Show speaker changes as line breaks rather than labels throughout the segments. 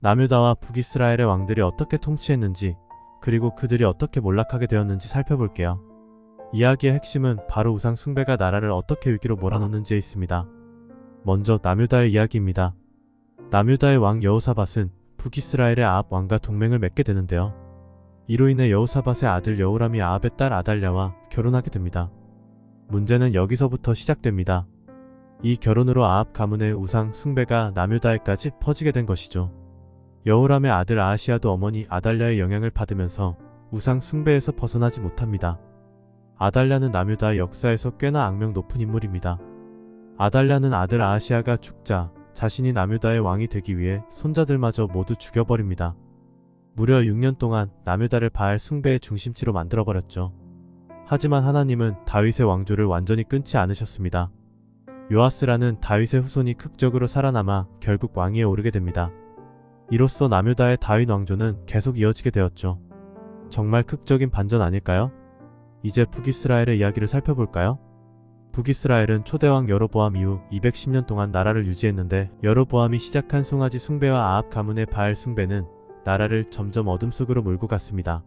남유다와 북이스라엘의 왕들이 어떻게 통치했는지 그리고 그들이 어떻게 몰락하게 되었는지 살펴볼게요. 이야기의 핵심은 바로 우상 숭배가 나라를 어떻게 위기로 몰아넣는지에 있습니다. 먼저 남유다의 이야기입니다. 남유다의 왕 여호사밧은 북이스라엘의 아합 왕과 동맹을 맺게 되는데요. 이로 인해 여호사밧의 아들 여호람이 아합의 딸 아달랴와 결혼하게 됩니다. 문제는 여기서부터 시작됩니다. 이 결혼으로 아합 가문의 우상 숭배가 남유다에까지 퍼지게 된 것이죠. 여호람의 아들 아하시아도 어머니 아달랴의 영향을 받으면서 우상 숭배에서 벗어나지 못합니다. 아달랴는 남유다 역사에서 꽤나 악명 높은 인물입니다. 아달랴는 아들 아하시아가 죽자 자신이 남유다의 왕이 되기 위해 손자들마저 모두 죽여버립니다. 무려 6년 동안 남유다를 바알 숭배의 중심지로 만들어버렸죠. 하지만 하나님은 다윗의 왕조를 완전히 끊지 않으셨습니다. 요아스라는 다윗의 후손이 극적으로 살아남아 결국 왕위에 오르게 됩니다. 이로써 남유다의 다윗 왕조는 계속 이어지게 되었죠. 정말 극적인 반전 아닐까요? 이제 북이스라엘의 이야기를 살펴볼까요? 북이스라엘은 초대왕 여로보암 이후 210년 동안 나라를 유지했는데 여로보암이 시작한 송아지 숭배와 아합 가문의 바알 숭배는 나라를 점점 어둠 속으로 몰고 갔습니다.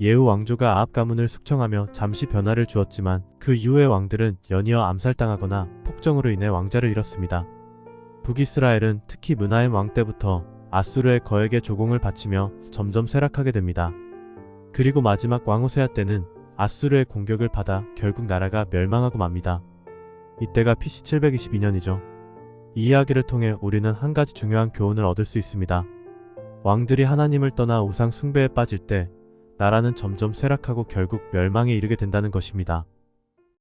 예후 왕조가 아합 가문을 숙청하며 잠시 변화를 주었지만 그 이후의 왕들은 연이어 암살당하거나 폭정으로 인해 왕자를 잃었습니다. 북이스라엘은 특히 문하임 왕 때부터 아수르의 거액의 조공을 바치며 점점 쇠락하게 됩니다. 그리고 마지막 왕 호세아 때는 아수르의 공격을 받아 결국 나라가 멸망하고 맙니다. 이때가 PC 722년이죠. 이 이야기를 통해 우리는 한 가지 중요한 교훈을 얻을 수 있습니다. 왕들이 하나님을 떠나 우상 숭배에 빠질 때 나라는 점점 쇠락하고 결국 멸망에 이르게 된다는 것입니다.